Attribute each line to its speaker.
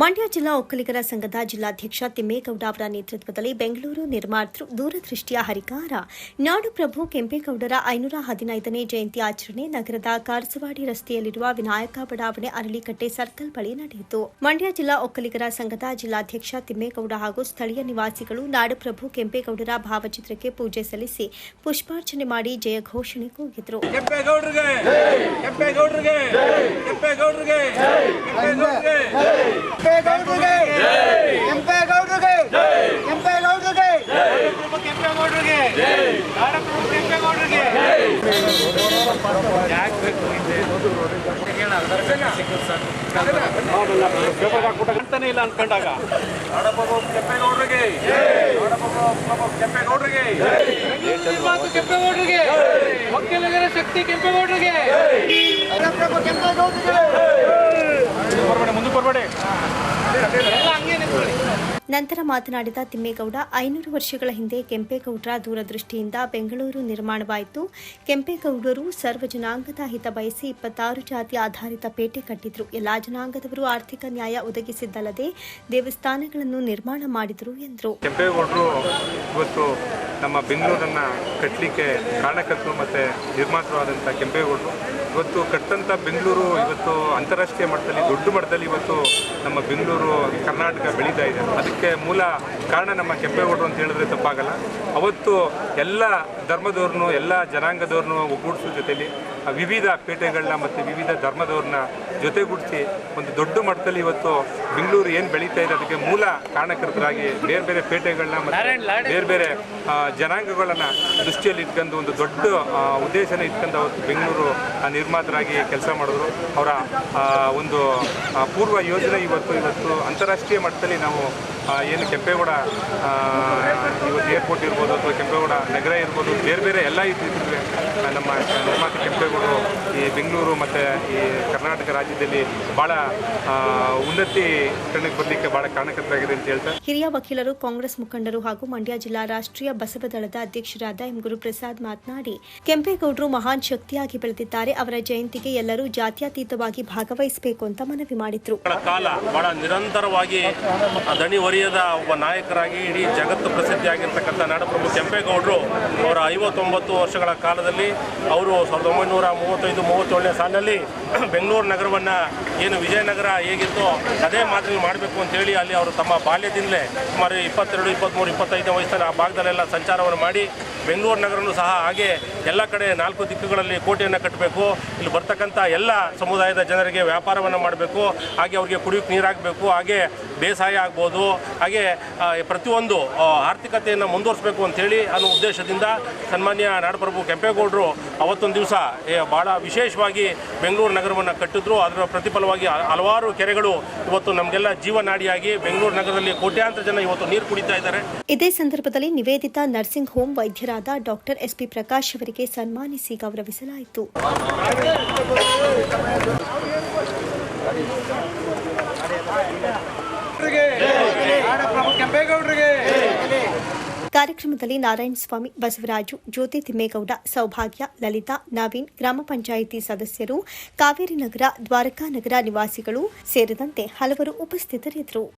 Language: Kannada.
Speaker 1: ಮಂಡ್ಯ ಜಿಲ್ಲಾ ಒಕ್ಕಲಿಗರ ಸಂಘದ ಜಿಲ್ಲಾಧ್ಯಕ್ಷ ತಿಮ್ಮೇಗೌಡ ಅವರ ನೇತೃತ್ವದಲ್ಲಿ ಬೆಂಗಳೂರು ನಿರ್ಮಾತೃ ದೂರದೃಷ್ಟಿಯ ಹರಿಕಾರ. ನಾಡುಪ್ರಭು ಕೆಂಪೇಗೌಡರ ಐನೂರ ಹದಿನೈದನೇ ಜಯಂತಿ ಆಚರಣೆ ನಗರದ ಕಾರಸವಾಡಿ ರಸ್ತೆಯಲ್ಲಿರುವ ವಿನಾಯಕ ಬಡಾವಣೆ ಅರಳಿಕಟ್ಟೆ ಸರ್ಕಲ್ ಬಳಿ ನಡೆಯಿತು. ಮಂಡ್ಯ ಜಿಲ್ಲಾ ಒಕ್ಕಲಿಗರ ಸಂಘದ ಜಿಲ್ಲಾಧ್ಯಕ್ಷ ತಿಮ್ಮೇಗೌಡ ಹಾಗೂ ಸ್ಥಳೀಯ ನಿವಾಸಿಗಳು ನಾಡುಪ್ರಭು ಕೆಂಪೇಗೌಡರ ಭಾವಚಿತ್ರಕ್ಕೆ ಪೂಜೆ ಸಲ್ಲಿಸಿ ಪುಷ್ಪಾರ್ಚನೆ ಮಾಡಿ ಜಯ ಘೋಷಣೆ ಕೂಗಿದರು.
Speaker 2: ಕೆಂಪೇಗೌಡರಿಗೆ ಕೆಂಪೇಗೌಡರಿಗೆ ಕೆಂಪೇಗೌಡರಿಗೆ ಕೆಂಪೇಗೌಡರಿಗೆ
Speaker 3: ಕೆಂಪೇಗೌಡರಿಗೆ
Speaker 2: ಅಂತಾನೆ ಇಲ್ಲ ಅನ್ಕೊಂಡಾಗ. ಕೆಂಪೇಗೌಡರಿಗೆ ಕೆಂಪೇಗೌಡರಿಗೆ ಕೆಂಪೇಗೌಡರಿಗೆ ಒಕ್ಕಲಿಗರ ಶಕ್ತಿ ಕೆಂಪೇಗೌಡರಿಗೆ
Speaker 3: ಕೆಂಪೇಗೌಡರಿಗೆ
Speaker 2: ಮುಂದೆ ಬರ್ಬೇಡಿ.
Speaker 1: ನಂತರ ಮಾತನಾಡಿದ ತಿಮ್ಮೇಗೌಡ, ಐನೂರು ವರ್ಷಗಳ ಹಿಂದೆ ಕೆಂಪೇಗೌಡರ ದೂರದೃಷ್ಟಿಯಿಂದ ಬೆಂಗಳೂರು ನಿರ್ಮಾಣವಾಯಿತು. ಕೆಂಪೇಗೌಡರು ಸರ್ವ ಜನಾಂಗದ ಹಿತ ಬಯಸಿ ಇಪ್ಪತ್ತಾರು ಜಾತಿ ಆಧಾರಿತ ಪೇಟೆ ಕಟ್ಟಿದ್ರು. ಎಲ್ಲಾ ಜನಾಂಗದವರು ಆರ್ಥಿಕ ನ್ಯಾಯ ಒದಗಿಸಿದ್ದಲ್ಲದೆ ದೇವಸ್ಥಾನಗಳನ್ನು ನಿರ್ಮಾಣ ಮಾಡಿದರು ಎಂದರು.
Speaker 4: ನಮ್ಮ ಬೆಂಗಳೂರನ್ನು ಕಟ್ಟಲಿಕ್ಕೆ ಕಾರಣಕರ್ತರು ಮತ್ತು ನಿರ್ಮಾತೃವಾದಂಥ ಕೆಂಪೇಗೌಡರು. ಇವತ್ತು ಕಟ್ಟಂಥ ಬೆಂಗಳೂರು ಇವತ್ತು ಅಂತಾರಾಷ್ಟ್ರೀಯ ಮಟ್ಟದಲ್ಲಿ, ದೊಡ್ಡ ಮಟ್ಟದಲ್ಲಿ ಇವತ್ತು ನಮ್ಮ ಬೆಂಗಳೂರು, ಕರ್ನಾಟಕ ಬೆಳೀತಾ ಇದೆ. ಅದಕ್ಕೆ ಮೂಲ ಕಾರಣ ನಮ್ಮ ಕೆಂಪೇಗೌಡರು ಅಂತ ಹೇಳಿದ್ರೆ ತಪ್ಪಾಗಲ್ಲ. ಅವತ್ತು ಎಲ್ಲ ಧರ್ಮದವ್ರನ್ನೂ, ಎಲ್ಲ ಜನಾಂಗದವ್ರನ್ನೂ ಒಗ್ಗೂಡಿಸೋ ಜೊತೆಯಲ್ಲಿ ವಿವಿಧ ಪೇಟೆಗಳನ್ನ ಮತ್ತು ವಿವಿಧ ಧರ್ಮದವ್ರನ್ನ ಜೊತೆಗೂಡಿಸಿ ಒಂದು ದೊಡ್ಡ ಮಟ್ಟದಲ್ಲಿ ಇವತ್ತು ಬೆಂಗಳೂರು ಏನು ಬೆಳೀತಾ ಇದೆ ಅದಕ್ಕೆ ಮೂಲ ಕಾರಣಕರ್ತರಾಗಿ ಬೇರೆ ಬೇರೆ ಪೇಟೆಗಳನ್ನ ಮತ್ತು ಬೇರೆ ಬೇರೆ ಜನಾಂಗಗಳನ್ನು ದೃಷ್ಟಿಯಲ್ಲಿ ಇಟ್ಕೊಂಡು ಒಂದು ದೊಡ್ಡ ಉದ್ದೇಶನ ಇಟ್ಕೊಂಡು ಅವತ್ತು ಬೆಂಗಳೂರು ನಿರ್ಮಾತರಾಗಿ ಕೆಲಸ ಮಾಡಿದ್ರು. ಅವರ ಒಂದು ಪೂರ್ವ ಯೋಜನೆ ಇವತ್ತು ಇವತ್ತು ಅಂತಾರಾಷ್ಟ್ರೀಯ ಮಟ್ಟದಲ್ಲಿ ನಾವು ಏನು ಕೆಂಪೇಗೌಡ ಆ, ಇವತ್ತು ಏರ್ಪೋರ್ಟ್ ಇರ್ಬೋದು ಅಥವಾ ಕೆಂಪೇಗೌಡ ನಗರ ಇರ್ಬೋದು ಬೇರೆ ಬೇರೆ ಎಲ್ಲ ಇದ್ದಿದ್ರೆ ನಮ್ಮ ನಿರ್ಮಾತ ಕೆಂಪೇಗೌಡರು ಈ ಬೆಂಗಳೂರು ಮತ್ತು ಈ ಕರ್ನಾಟಕ ರಾಜ್ಯದಲ್ಲಿ ಭಾಳ ಆ, ಉನ್ನತಿ ಕಣ್ಣಿಗೆ ಬರಲಿಕ್ಕೆ ಭಾಳ ಕಾರಣಕರ್ತರಾಗಿದೆ ಅಂತ ಹೇಳ್ತಾರೆ.
Speaker 1: ಹಿರಿಯ ವಕೀಲರು ಕಾಂಗ್ರೆಸ್ ಮುಖಂಡರು ಹಾಗೂ ಮಂಡ್ಯ ಜಿಲ್ಲಾ ರಾಷ್ಟ್ರೀಯ ಬಸವ ದಳದ ಅಧ್ಯಕ್ಷರಾದ ಎಂ ಗುರುಪ್ರಸಾದ್ ಮಾತನಾಡಿ ಕೆಂಪೇಗೌಡರು ಮಹಾನ್ ಶಕ್ತಿಯಾಗಿ ಬೆಳೆದಿದ್ದಾರೆ. ಅವರ ಜಯಂತಿಗೆ ಎಲ್ಲರೂ ಜಾತ್ಯತೀತವಾಗಿ ಭಾಗವಹಿಸಬೇಕು ಅಂತ ಮನವಿ ಮಾಡಿದ್ರು.
Speaker 5: ಕಾಲ ಬಹಳ ನಿರಂತರವಾಗಿ ದಣಿ ಒರಿಯದ ಒಬ್ಬ ನಾಯಕರಾಗಿ ಇಡೀ ಜಗತ್ತು ಪ್ರಸಿದ್ಧಿಯಾಗಿರ್ತಕ್ಕಂಥ ನಾಡಪ್ರಭು ಕೆಂಪೇಗೌಡರು ಅವರ ಐವತ್ತೊಂಬತ್ತು ವರ್ಷಗಳ ಕಾಲದಲ್ಲಿ ಅವರು ಸಾವಿರದ ಒಂಬೈನೂರ ಮೂವತ್ತೈದು, ಮೂವತ್ತೇಳನೇ ಸಾಲಿನಲ್ಲಿ ಬೆಂಗಳೂರು ನಗರವನ್ನು ಏನು ವಿಜಯನಗರ ಹೇಗಿತ್ತು ಅದೇ ಮಾದರಿ ಮಾಡಬೇಕು ಅಂತೇಳಿ ಅಲ್ಲಿ ಅವರು ತಮ್ಮ ಬಾಲ್ಯದಿಂದಲೇ ಸುಮಾರು ಇಪ್ಪತ್ತೆರಡು, ಇಪ್ಪತ್ತ್ಮೂರು, ಇಪ್ಪತ್ತೈದನೇ ವಯಸ್ಸಲ್ಲಿ ಆ ಭಾಗದಲ್ಲೆಲ್ಲ ಸಂಚಾರವನ್ನು ಮಾಡಿ ಬೆಂಗಳೂರು ನಗರನೂ ಸಹ ಹಾಗೆ ಎಲ್ಲ ಕಡೆ ನಾಲ್ಕು ದಿಕ್ಕುಗಳಲ್ಲಿ ಕೋಟೆಯನ್ನು ಕಟ್ಟಬೇಕು. ಇಲ್ಲಿ ಬರ್ತಕ್ಕಂಥ ಎಲ್ಲ ಸಮುದಾಯದ ಜನರಿಗೆ ವ್ಯಾಪಾರವನ್ನು ಮಾಡಬೇಕು. ಹಾಗೆ ಅವರಿಗೆ ಕುಡಿಯೋಕ್ಕೆ ನೀರಾಗಬೇಕು. ಹಾಗೆ ಬೇಸಾಯ ಆಗ್ಬೋದು. ಹಾಗೆ ಪ್ರತಿಯೊಂದು ಆರ್ಥಿಕತೆಯನ್ನು ಮುಂದುವರಿಸಬೇಕು ಅಂತೇಳಿ ಅನ್ನೋ ಉದ್ದೇಶದಿಂದ ಸನ್ಮಾನ್ಯ ನಾಡಪ್ರಭು ಕೆಂಪೇಗೌಡರು ಅವತ್ತೊಂದು ದಿವಸ ಭಾಳ ವಿಶೇಷವಾಗಿ ಬೆಂಗಳೂರು ನಗರವನ್ನು ಕಟ್ಟಿದ್ರು. ಅದರ ಪ್ರತಿಫಲವಾಗಿ ಹಲವಾರು ಕೆರೆಗಳು ಇವತ್ತು ನಮಗೆಲ್ಲ ಜೀವನಾಡಿಯಾಗಿ ಬೆಂಗಳೂರು ನಗರದಲ್ಲಿ ಕೋಟ್ಯಾಂತರ ಜನ ಇವತ್ತು ನೀರು ಕುಡಿತಾ ಇದ್ದಾರೆ.
Speaker 1: ಇದೇ ಸಂದರ್ಭದಲ್ಲಿ ನಿವೇದಿತ ನರ್ಸಿಂಗ್ ಹೋಮ್ ವೈದ್ಯರಾದ ಡಾಕ್ಟರ್ ಎಸ್ ಪಿ ಪ್ರಕಾಶ್ ಅವರಿಗೆ ಸನ್ಮಾನಿಸಿ ಗೌರವಿಸಲಾಯಿತು.
Speaker 2: ಕೆಂಪೇಗೌಡರಿಗೆ.
Speaker 1: ಕಾರ್ಯಕ್ರಮದಲ್ಲಿ ನಾರಾಯಣಸ್ವಾಮಿ, ಬಸವರಾಜು, ಜ್ಯೋತಿ ತಿಮ್ಮೇಗೌಡ, ಸೌಭಾಗ್ಯ, ಲಲಿತಾ, ನವೀನ್, ಗ್ರಾಮ ಪಂಚಾಯಿತಿ ಸದಸ್ಯರು, ಕಾವೇರಿ ನಗರ ದ್ವಾರಕಾ ನಗರ ನಿವಾಸಿಗಳು ಸೇರಿದಂತೆ ಹಲವರು ಉಪಸ್ಥಿತರಿದ್ದರು.